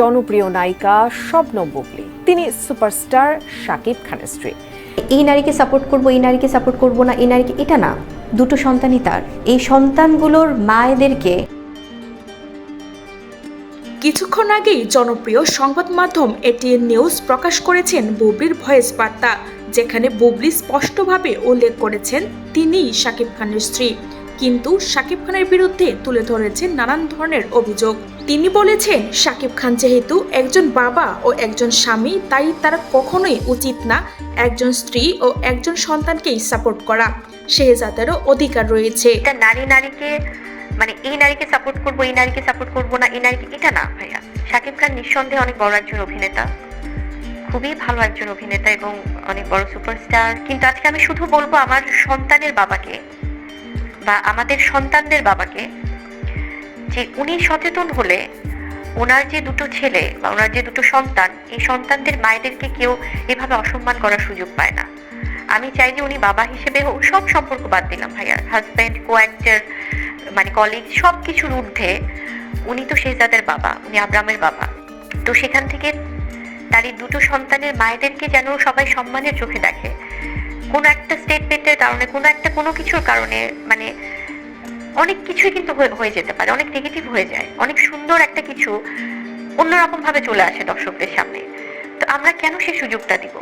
জনপ্রিয় নায়িকা শবনম বুবলি। তিনি সুপারস্টার শাকিব খানের স্ত্রী। এই নারীকে সাপোর্ট করব এই নারীকে সাপোর্ট করব না এই নারীকে এটা না দুটো সন্তানই তার। এই সন্তানগুলোর মায়েদেরকে কিছুক্ষণ আগেই জনপ্রিয় সংবাদ মাধ্যম এটিএন নিউজ প্রকাশ করেছেন বুবলির ভয়েস বার্তা যেখানে বুবলি স্পষ্টভাবে উল্লেখ করেছেন তিনিই শাকিব খানের স্ত্রী। কিন্তু শাকিব খানের বিরুদ্ধে তুলে ধরেছেন নানান ধরনের অভিযোগ। তিনি বলেছেন, শাকিব খান যেহেতু একজন বাবা ও একজন স্বামী, তাই তার কখনোই উচিত না একজন স্ত্রী ও একজন সন্তানকেই সাপোর্ট করা। শেহজাদেরও অধিকার রয়েছে। নারী নারীকে মানে এই নারীকে সাপোর্ট করব, এই নারীকে সাপোর্ট করব না, এই নারীকে, এটা না ভাইয়া। শাকিব খান নিঃসন্দেহে অনেক বড় একজন অভিনেতা, খুবই ভালো একজন অভিনেতা এবং অনেক বড় সুপারস্টার। কিন্তু আজকে আমি শুধু বলব আমার সন্তানের বাবাকে বা আমাদের সন্তানদের বাবাকে, যে উনি সচেতন হলে ওনার যে দুটো ছেলে বা ওনার যে দুটো সন্তান, এই সন্তানদের মায়েদেরকে কেউ এভাবে অসম্মান করার সুযোগ পায় না। আমি চাই যে উনি বাবা হিসেবে হোক সব সম্পর্ক বাদ দিলাম, ভাইয়া। হাজব্যান্ড কো মানে কলিগ সব কিছুর ঊর্ধ্বে উনি তো শেহজাদের বাবা, উনি আব্রামের বাবা। তো সেখান থেকে তার এই দুটো সন্তানের মায়েদেরকে যেন সবাই সম্মানের চোখে দেখে। কোনো একটা স্টেটমেন্টের কারণে কোনো একটা কোনো কিছুর কারণে মানে অনেক কিছুই কিন্তু হয়ে- হয়ে যেতে পারে, অনেক নেগেটিভ হয়ে যায়, অনেক সুন্দর একটা কিছু অন্যরকম ভাবে চলে আসে দর্শকদের সামনে। তো আমরা কেন সে সুযোগটা দিব?